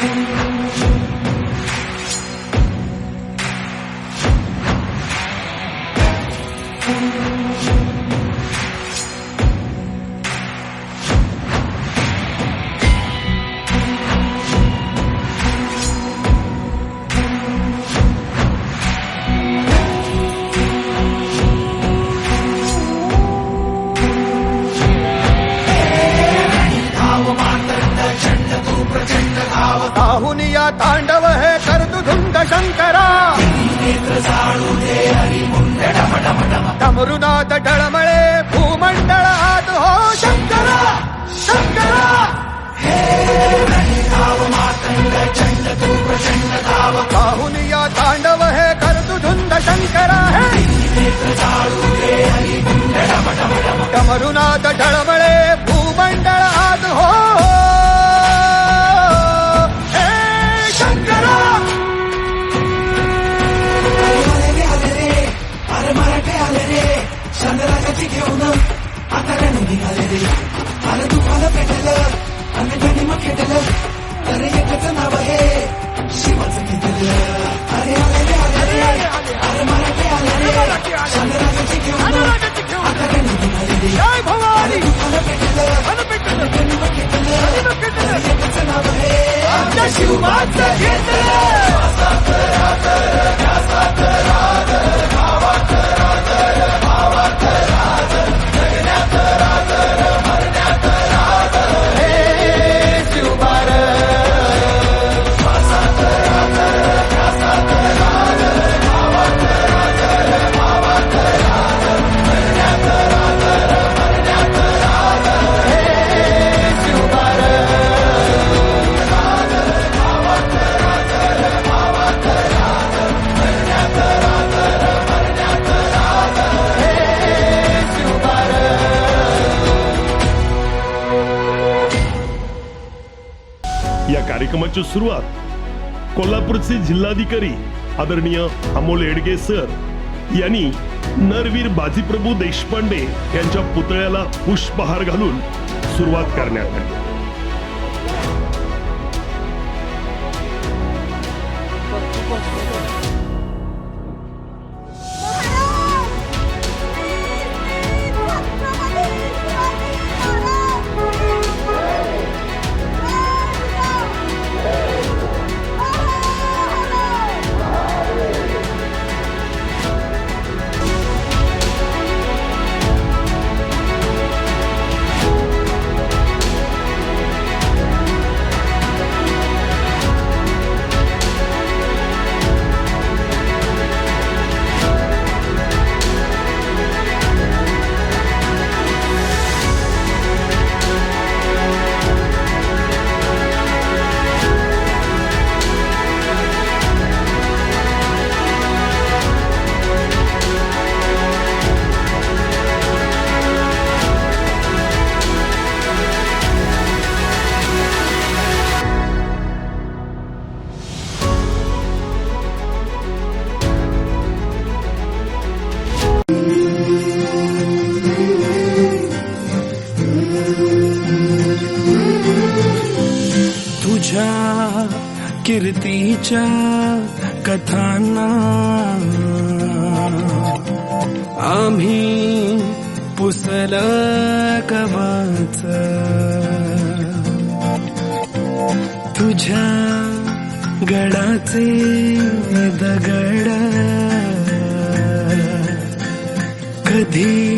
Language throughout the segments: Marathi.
पाहुन या तांडव हे कर्तुधुंड शंकरा। डमरुनाथ डळमळे भूमंडळ आत हो शंकरा। शंकरा। पाहुन या तांडव हे कर्तुधुंड शंकरा हे। डमरुनाथ डळमळे भूमंडळ आत हो चंद्राची घेऊन आता रेणू निघाले रे अरे दुखाला पेटलं आणि गणिम खेटलं अरे एकच नाव आहे शिवाचं घेतलं अरे आले रे आले रे अरे मराठे आले रे चंद्राची घेऊन आता रेणू निघाले रे जय भवानी दुखाला पेटलं अन पेटलं, गणिम खेटलं. एकच नाव आहे आमच्या शिवबाचं घेतलं या कार्यक्रमाची सुरुवात कोल्हापूरचे जिल्हाधिकारी आदरणीय अमोल एडगे सर यांनी नरवीर बाजीप्रभू देशपांडे यांच्या पुतळ्याला पुष्पहार घालून सुरुवात करण्यात आली. कधी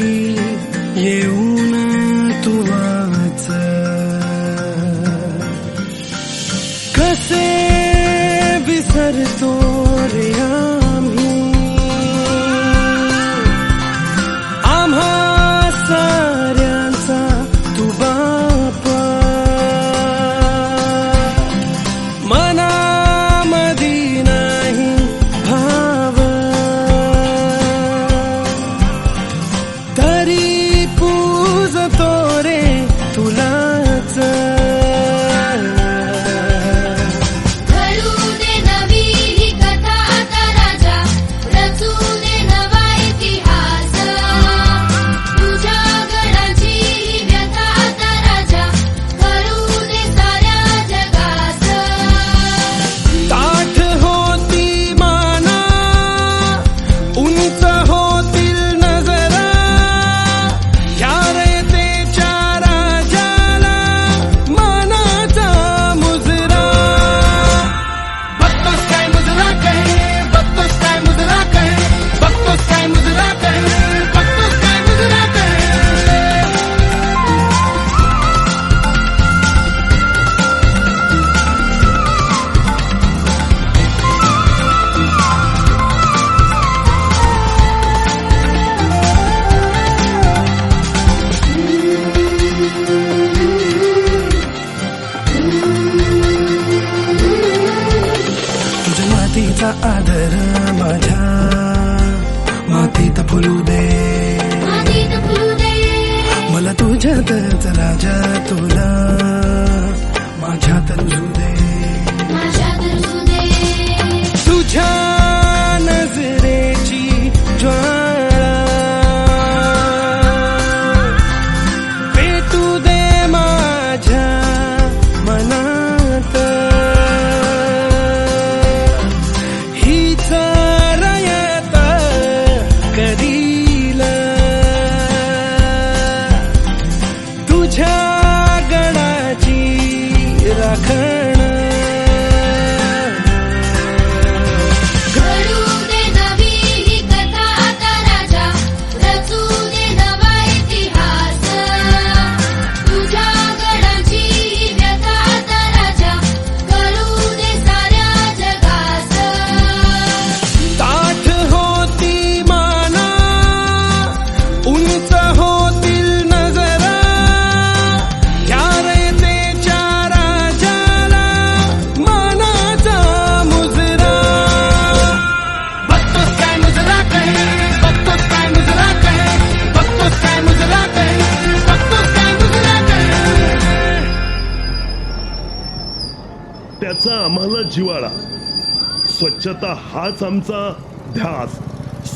स्वच्छता हाच आमचा ध्यास.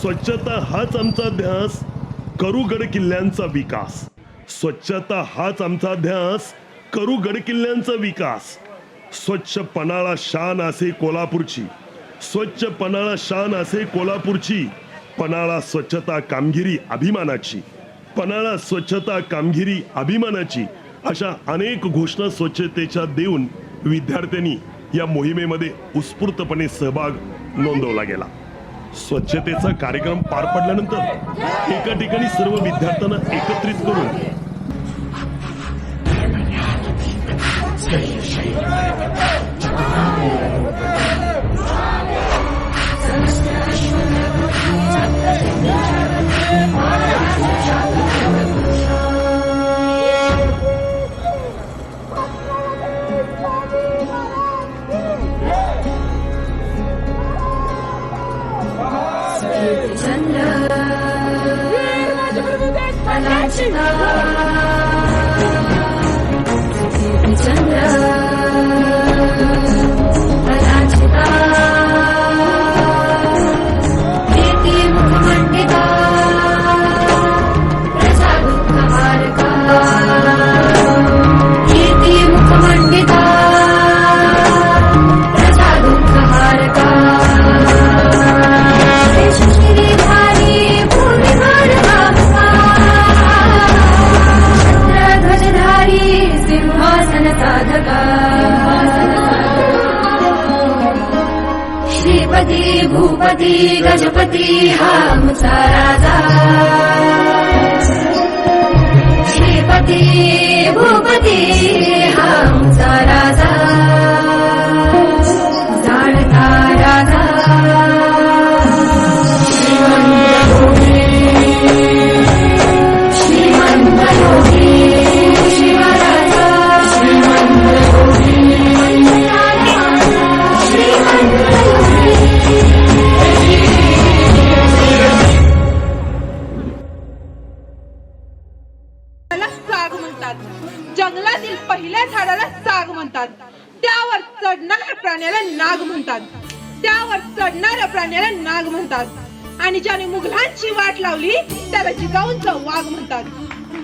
स्वच्छता हाच आमचा ध्यास करू गड किल्ल्यांचा विकास. स्वच्छता हाच आमचा ध्यास करू गड किल्ल्यांचा विकास. स्वच्छ पन्हाळा शान असे कोल्हापूरची. स्वच्छ पन्हाळा शान असे कोल्हापूरची. पन्हाळा स्वच्छता कामगिरी अभिमानाची. पन्हाळा स्वच्छता कामगिरी अभिमानाची. अशा अनेक घोषणा स्वच्छतेच्या देऊन विद्यार्थ्यांनी या मोहिमेमध्ये उत्स्फूर्तपणे सहभाग नोंदवला गेला. स्वच्छतेचा कार्यक्रम पार पडल्यानंतर एका ठिकाणी सर्व विद्यार्थ्यांना एकत्रित करून International भूपती गजपती हा आमचा राजा. श्रीपती भूपती हा आमचा राजा. जाणता राजा प्राण्याला नाग म्हणतात. त्यावर चढणाऱ्या प्राण्याला नाग म्हणतात. आणि ज्याने मुघलांची वाट लावली त्याला जिजाऊंचा वाघ म्हणतात.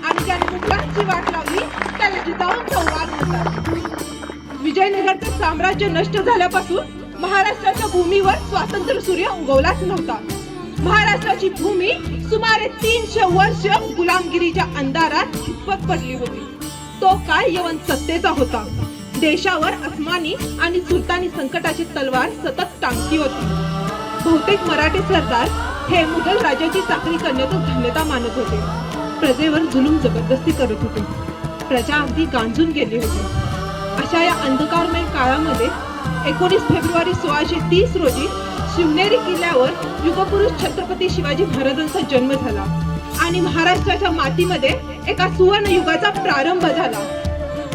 आणि ज्याने मुघलांची वाट लावली त्याला जिजाऊंचा वाघ म्हणतात. विजयनगरचं साम्राज्य नष्ट झाल्यापासून महाराष्ट्राच्या भूमीवर स्वातंत्र्य सूर्य उगवलाच नव्हता. महाराष्ट्राची भूमी सुमारे तीनशे वर्ष गुलामगिरीच्या अंधारात झुप्पत पडली होती. तो काळ यवन सत्तेचा होता. देशावर अस्मानी आणि सुलतानी संकटाची तलवार सतत टांगती होती. बहुतेक मराठी सरदार हे मुघल राजाची चाकरी करण्यातच धन्यता मानत होते. प्रजेवर जुलूम जबरदस्ती करत होते. प्रजा अगदी गांजून गेली होती. अशा या अंधकारमय काळामध्ये एकोणीस फेब्रुवारी सोळाशे तीस रोजी शिवनेरी किल्ल्यावर युगपुरुष छत्रपती शिवाजी महाराजांचा जन्म झाला आणि महाराष्ट्राच्या मातीमध्ये एका सुवर्ण युगाचा प्रारंभ झाला.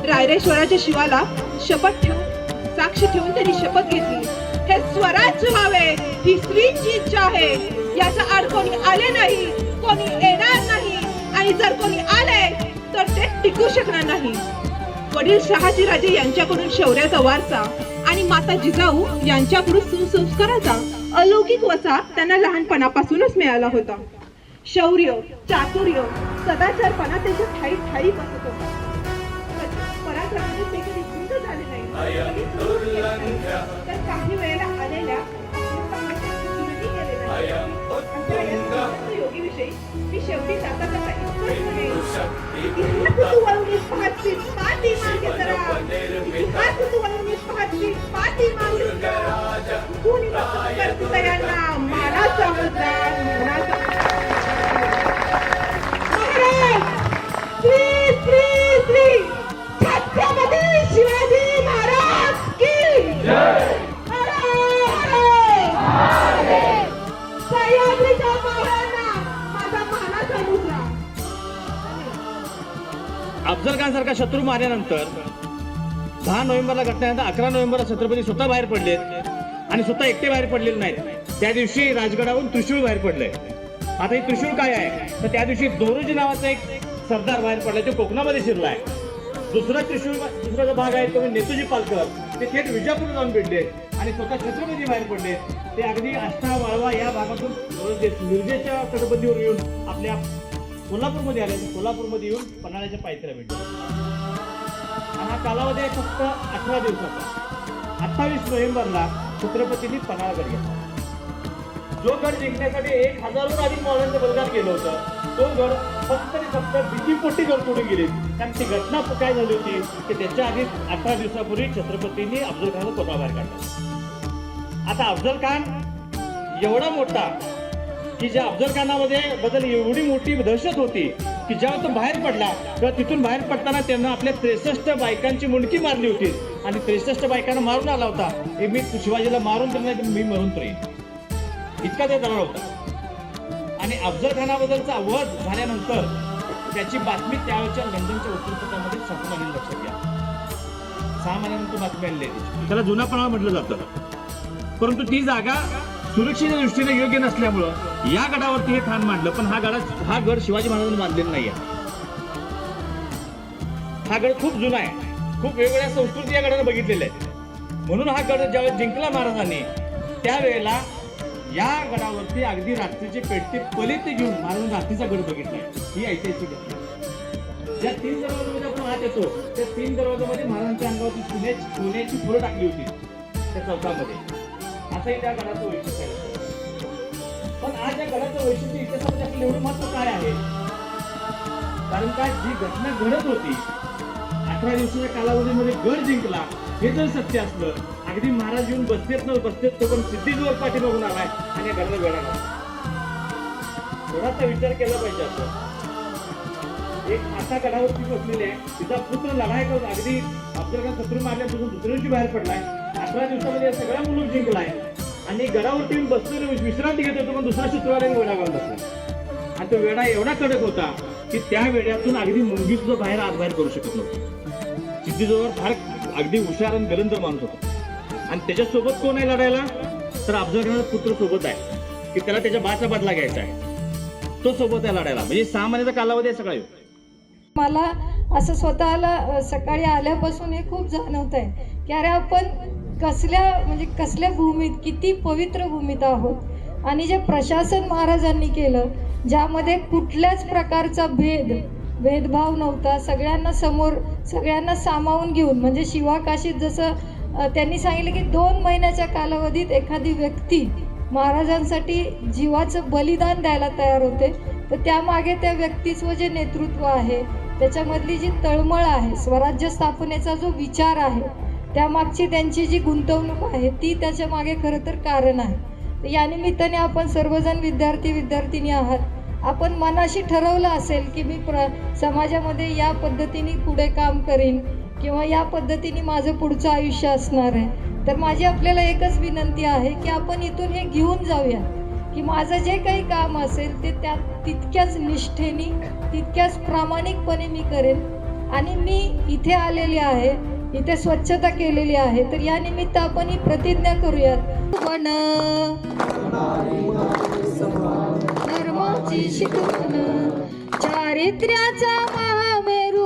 रायरेश्वराच्या शिवाला शपथ ठेवून साक्ष ठेवून त्यांनी शपथ घेतली. हे स्वराज्य व्हावे ही स्त्रीची इच्छा आहे. याचा आड कोणी आले नाही कोणी येणार नाही. आणि जर कोणी आले तर ते टिकू शकणार नाही. वडील शहाजीराजे यांच्याकडून शौर्याचा वारसा आणि माता जिजाऊ यांच्याकडून सुसंस्काराचा अलौकिक वसा त्यांना लहानपणापासूनच मिळाला होता. शौर्य चातुर्य सदाचारपणा त्यांच्या ठाई ठाई बसत होता. ती शिवाजी महाराज की सह्याद्रीच्या माझा अफजल खान सारखा शत्रू मारल्यानंतर दहा नोव्हेंबरला घटनेनंतर अकरा नोव्हेंबरला छत्रपती स्वतः बाहेर पडलेत आणि स्वतः एकटे बाहेर पडलेले नाहीत. त्या दिवशी राजगडावरून त्रिशूळ बाहेर पडलंय. आता हे त्रिशूळ काय आहे? तर त्या दिवशी दोरोजी नावाचा एक सरदार बाहेर पडला तो कोकणामध्ये शिरलाय. दुसरा त्रिशूळ दुसरा जो भाग आहे तो म्हणजे नेतूजी पालकर. ते थेट विजापूर जाऊन भेटले. आणि स्वतः छत्रपती बाहेर पडले. ते अगदी आष्टा वाळवा या भागातून म्हणजे मिरजेच्या छत्रपतीवर येऊन आपल्या कोल्हापूरमध्ये आले. कोल्हापूरमध्ये येऊन पन्हाळ्याच्या पायथ्याला भेटले. हा कालावधी आहे फक्त अठरा दिवसाचा. अठ्ठावीस नोव्हेंबरला छत्रपतींनी पन्हाळगड घेतला. जो गड जिंकण्यासाठी एक हजारहून अधिक मॉडेलचं बलिदान केलं होतं तो गड फक्त आणि फक्त भीतीपोटी गड तोडून गेले. कारण ती घटना काय झाली होती की त्याच्या आधी अठरा दिवसापूर्वी छत्रपतींनी अफजल खानला कोणाबाहेर काढला. आता अफजल खान एवढा मोठा की ज्या अफजल खानामध्ये बदल एवढी मोठी दहशत होती की जेव्हा तो बाहेर पडला तेव्हा तिथून बाहेर पडताना त्यांना आपल्या त्रेसष्ट बायकांची मुंडकी मारली होती. आणि त्रेसष्ट बायकांना मारून आला होता. हे मी शिवाजीला मारून तर नाही मी मरून तर येईन. इतका ते दरार होता. आणि अफजल खानाबद्दलचा वध झाल्यानंतर त्याची बातमी त्यावेळच्या लंडनच्या वृत्तपत्रामध्ये छापून आलेली लक्षात घ्या. सहा महिन्यानंतर बातमी आलेली त्याला जुना पणा म्हटलं जातं. परंतु ती जागा सुरक्षेच्या दृष्टीने योग्य नसल्यामुळं या गडावरती हे ठाण मांडलं पण हा गडा हा गड शिवाजी महाराजांनी बांधलेला नाहीये. हा गड खूप जुना आहे. खूप वेगवेगळ्या संस्कृती या गडाने बघितलेल्या आहेत. म्हणून हा गड ज्यावेळेस जिंकला महाराजांनी त्यावेळेला या गडावरती अगदी रात्रीचे पेटते पलित घेऊन महाराजांनी रात्रीचा गड बघितला ही ऐतिहासिक घटना ज्या तीन दरवाजामध्ये आपण हात येतो त्या तीन दरवाजामध्ये महाराजांच्या अंगावरती सोन्याची सोन्याची फुलं टाकली होती त्या चौकामध्ये. असंही त्या गडाचं वैशिष्ट्य आहे. पण आज या गडाचं वैशिष्ट्य इतिहासामध्ये आपलं एवढं महत्त्व काय आहे? कारण काय जी घटना घडत होती अठरा दिवसाच्या कालावधीमध्ये गड जिंकला हे जर सत्य असलं अगदी महाराज येऊन बसतेत न बसतेत तो पण सिद्धीजवर पाठी बघून आलाय आणि या गडाला वेळा थोडासा विचार केला पाहिजे असं एक आता गडावरती बसलेले आहे तिचा पुत्र लढाई करून अगदी अफजल खान शत्रू मारल्यापासून दुसऱ्या दिवशी बाहेर पडलाय. अठरा दिवसामध्ये सगळा मुलूक जिंकलाय. आणि गडावरती मी बसलेलो विश्रांती घेत होतो पण दुसरा शुक्रवारी वेडा घालून बसला. आणि तो वेडा एवढा कडक होता की त्या वेड्यातून अगदी मुंगी सुद्धा बाहेर आत बाहेर करू शकत नव्हती. सिद्धीजवळ फार अगदी हुशार आणि गलंद माणूस होता. आणि त्याच्यासोबत कोण आहे लढायला? तर अफजल पुत्र सोबत आहे की त्याला त्याच्या बाचा बदला घ्यायचा आहे. तो सोबत आहे लढायला. म्हणजे सहा महिन्याचा कालावधी आहे सगळा मला असं स्वतःला सकाळी आल्यापासून हे खूप जाणवत आहे की अरे आपण कसल्या म्हणजे कसल्या भूमीत किती पवित्र भूमीत आहोत? आणि जे प्रशासन महाराजांनी केलं ज्यामध्ये कुठल्याच प्रकारचा भेद भेदभाव नव्हता सगळ्यांना समोर सगळ्यांना सामावून घेऊन म्हणजे शिवाकाशीत जसं त्यांनी सांगितलं की दोन महिन्याच्या कालावधीत एखादी व्यक्ती महाराजांसाठी जीवाचं बलिदान द्यायला तयार होते तर त्यामागे त्या व्यक्तीचं जे नेतृत्व आहे त्याच्यामधली जी तळमळ आहे स्वराज्य स्थापनेचा जो विचार आहे त्यामागची त्यांची जी गुंतवणूक आहे ती त्याच्यामागे खरं तर कारण आहे. या निमित्ताने आपण सर्वजण विद्यार्थी विद्यार्थिनी आहात. आपण मनाशी ठरवलं असेल की मी प्र समाजामध्ये या पद्धतीने पुढे काम करीन किंवा या पद्धतीने माझं पुढचं आयुष्य असणार आहे. तर माझी आपल्याला एकच विनंती आहे की आपण इथून हे घेऊन जाऊया की माझं जे काही काम असेल ते त्या तितक्याच निष्ठेने तितक्याच प्रामाणिकपणे मी करेन. आणि मी इथे आलेली आहे इथे स्वच्छता केलेली आहे. तर या निमित्त आपण ही प्रतिज्ञा करूयात. पण धर्माची शिकवण चारित्र्याचा महामेरू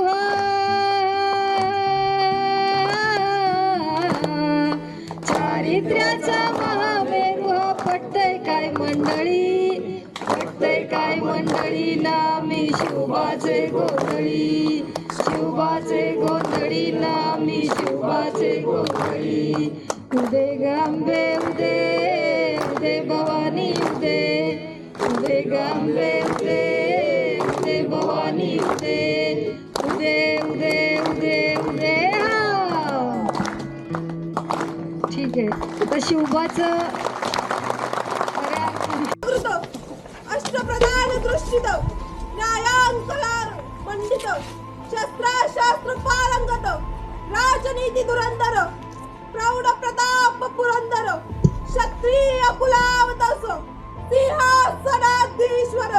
चारित्र्याचा महामेरू हा पटतय काय मंडळी? पटतय काय मंडळी? नामी शिवबाचे गोंधळी शिवबाचे गोंधळी नामी शिवबाचे उदे गांबे उदे उदे भवानी उदे. उदे गांबे उदे उदे भवानी उदे. उदे उदे उदे उदे ठीक आहे. आता शिवबाचं राजनीती धुरंधर प्रौढ प्रताप पुरंदर क्षत्रिय कुलावतस सिंहासनाधीश्वर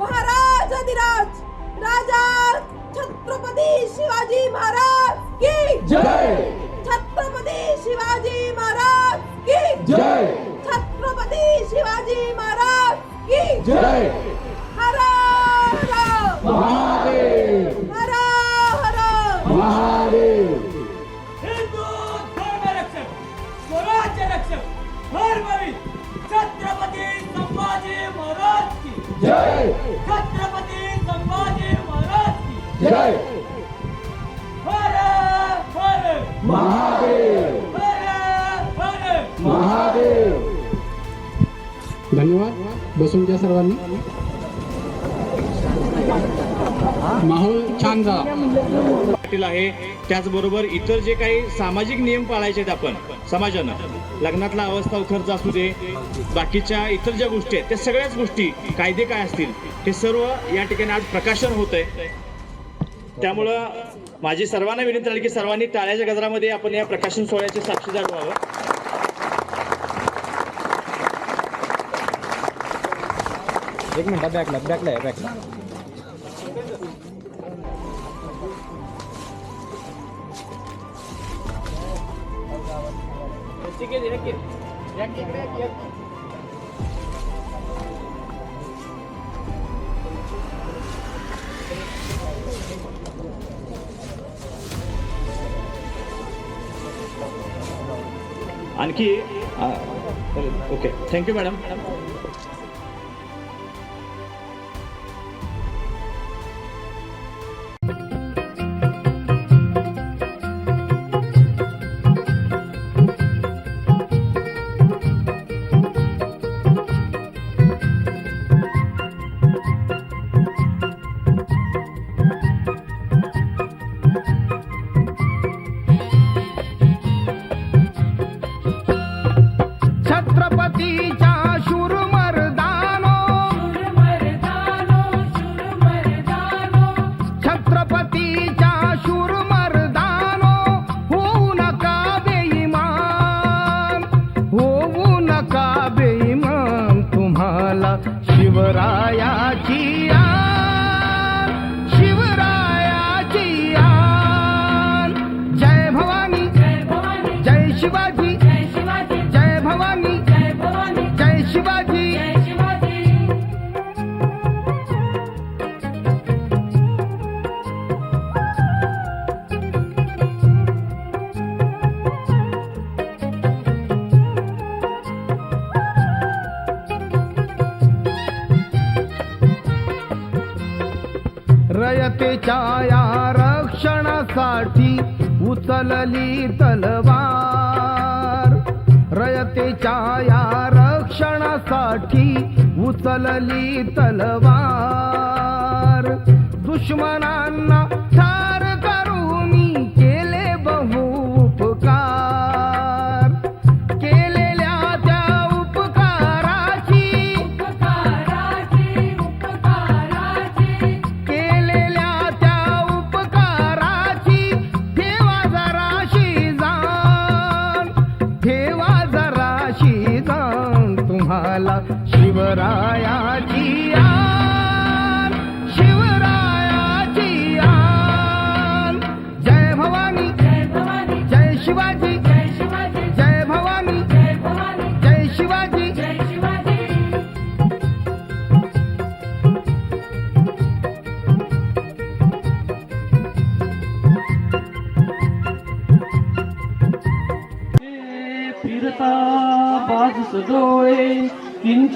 महाराज अधिराज राजा छत्रपती शिवाजी महाराज की जय। छत्रपती शिवाजी महाराज की जय। छत्रपती शिवाजी महाराज की जय। जय महादेव महादेव धन्यवाद. बसून घ्या सर्वांनी. माहोल छान झाला पाटील आहे. त्याचबरोबर इतर जे काही सामाजिक नियम पाळायचे आहेत आपण समाजानं लग्नातला अवस्था खर्च असू दे बाकीच्या इतर ज्या गोष्टी आहेत त्या सगळ्याच गोष्टी कायदे काय असतील हे सर्व या ठिकाणी आज प्रकाशन होत आहे त्यामुळं माझी सर्वांना विनंती राहील की सर्वांनी टाळ्याच्या गजरामध्ये आपण या प्रकाशन सोहळ्याचे साक्षीदार व्हावं एक मिनिट बॅकला बॅकला आहे बॅकला आणखी ओके. थँक्यू मॅडम जनतेच्या या रक्षणासाठी उचलली तलवार. रयतेच्या या रक्षणासाठी उचलली तलवार. दुश्मनांना ಶಿವರಾ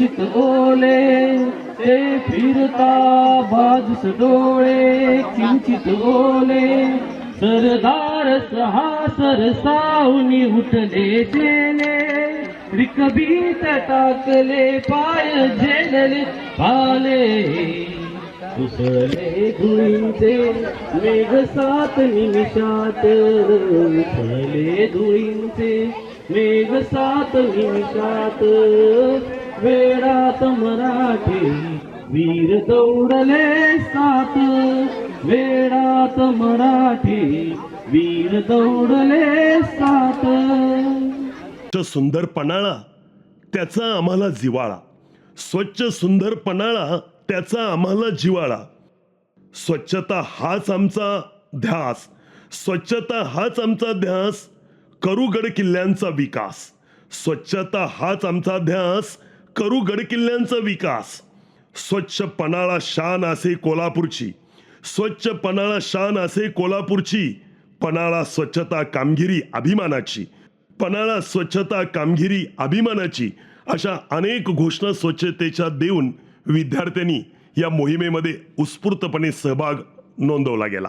किंचित ओले ते फिरता बाजूस डोळे किंचित ओले. सरदार सहा सरसावनी उठले जेले रिकबीत टाकले पाय झेलले भाले उसळले धुळींचे मेघ सात निमिषात उसळले धुळींचे मेघ सात निमिषात वेळात मराठी वीर दौडले सात. वेळात मराठी वीर दौडले सात. सुंदर पणाळा त्याचा आम्हाला जिवाळा. स्वच्छ सुंदर पणाळा त्याचा आम्हाला जिवाळा. स्वच्छता हाच आमचा ध्यास. स्वच्छता हाच आमचा ध्यास. करू गड किल्ल्यांचा विकास. स्वच्छता हाच आमचा ध्यास. करू गडकिल्ल्यांचा विकास. स्वच्छ पन्हाळा शान असे कोल्हापूरची. स्वच्छ पन्हाळा शान असे कोल्हापूरची. पन्हाळा स्वच्छता कामगिरी अभिमानाची. पन्हाळा स्वच्छता कामगिरी अभिमानाची अशा अनेक घोषणा स्वच्छतेच्या देऊन विद्यार्थ्यांनी या मोहिमेमध्ये उत्स्फूर्तपणे सहभाग नोंदवला गेला.